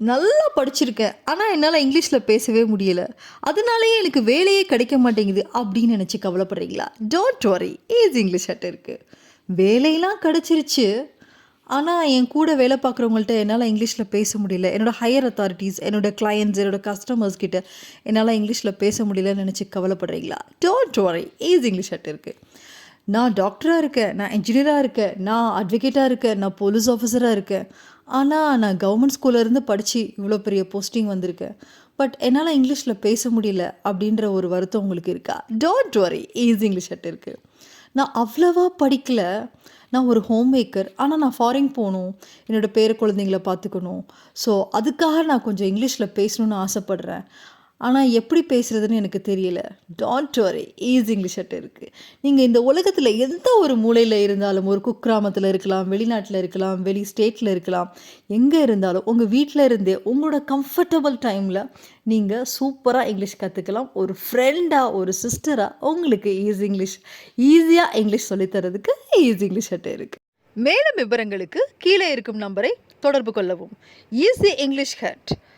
நல்லா படிச்சிருக்கேன். ஆனால் என்னால் இங்கிலீஷில் பேசவே முடியல. அதனாலேயே எனக்கு வேலையே கிடைக்க மாட்டேங்குது அப்படின்னு நினச்சி கவலைப்படுறீங்களா? டோன்ட் வரி ஈஸி இங்கிலீஷ் அட்டை இருக்குது வேலையெல்லாம் கிடச்சிருச்சு. ஆனால் என் கூட வேலை பார்க்குறவங்கள்ட்ட என்னால் இங்கிலீஷில் பேச முடியல. என்னோடய ஹையர் அத்தாரிட்டிஸ் என்னோடய கிளையண்ட்ஸ் என்னோட கஸ்டமர்ஸ் கிட்ட என்னால் இங்கிலீஷில் பேச முடியலன்னு நினச்சி கவலைப்படுறீங்களா? டோன்ட் வரி ஈஸி இங்கிலீஷ் அட்டை இருக்குது நான் டாக்டராக இருக்கேன் நான் இன்ஜினியராக இருக்கேன் நான் அட்வொகேட்டாக இருக்கேன் நான் போலீஸ் ஆஃபீஸராக இருக்கேன். ஆனால் நான் கவர்மெண்ட் ஸ்கூல்லேருந்து படித்து இவ்வளோ பெரிய போஸ்டிங் வந்திருக்கேன் பட் என்னால் இங்கிலீஷில் பேச முடியல அப்படின்ற ஒரு வருத்தம் உங்களுக்கு இருக்கா? Don't worry easy English at இருக்குது நான் அவ்வளவா படிக்கல. நான் ஒரு ஹோம் மேக்கர் ஆனால் நான் ஃபாரின் போகணும் என்னோடய பேர குழந்தைங்கள பார்த்துக்கணும். ஸோ அதுக்காக நான் கொஞ்சம் இங்கிலீஷில் பேசணுன்னு ஆசைப்பட்றேன். ஆனால் எப்படி பேசுகிறதுன்னு எனக்கு தெரியல. டான்ட் வரி ஈஸி இங்கிலீஷ் அட்டை இருக்குது நீங்கள் இந்த உலகத்தில் எந்த ஒரு மூலையில் இருந்தாலும் ஒரு குக்கிராமத்தில் இருக்கலாம் வெளிநாட்டில் இருக்கலாம் வெளி ஸ்டேட்டில் இருக்கலாம் எங்கே இருந்தாலும் உங்கள் வீட்டில் இருந்தே உங்களோட கம்ஃபர்டபுள் டைமில் நீங்கள் சூப்பராக இங்கிலீஷ் கற்றுக்கலாம் ஒரு ஃப்ரெண்டாக ஒரு சிஸ்டராக உங்களுக்கு ஈஸி இங்கிலீஷ் ஈஸியாக இங்கிலீஷ் சொல்லித்தரதுக்கு ஈஸி இங்கிலீஷ் அட்டை இருக்குது மேலும் விவரங்களுக்கு கீழே இருக்கும் நம்பரை தொடர்பு கொள்ளவும். Easy English hut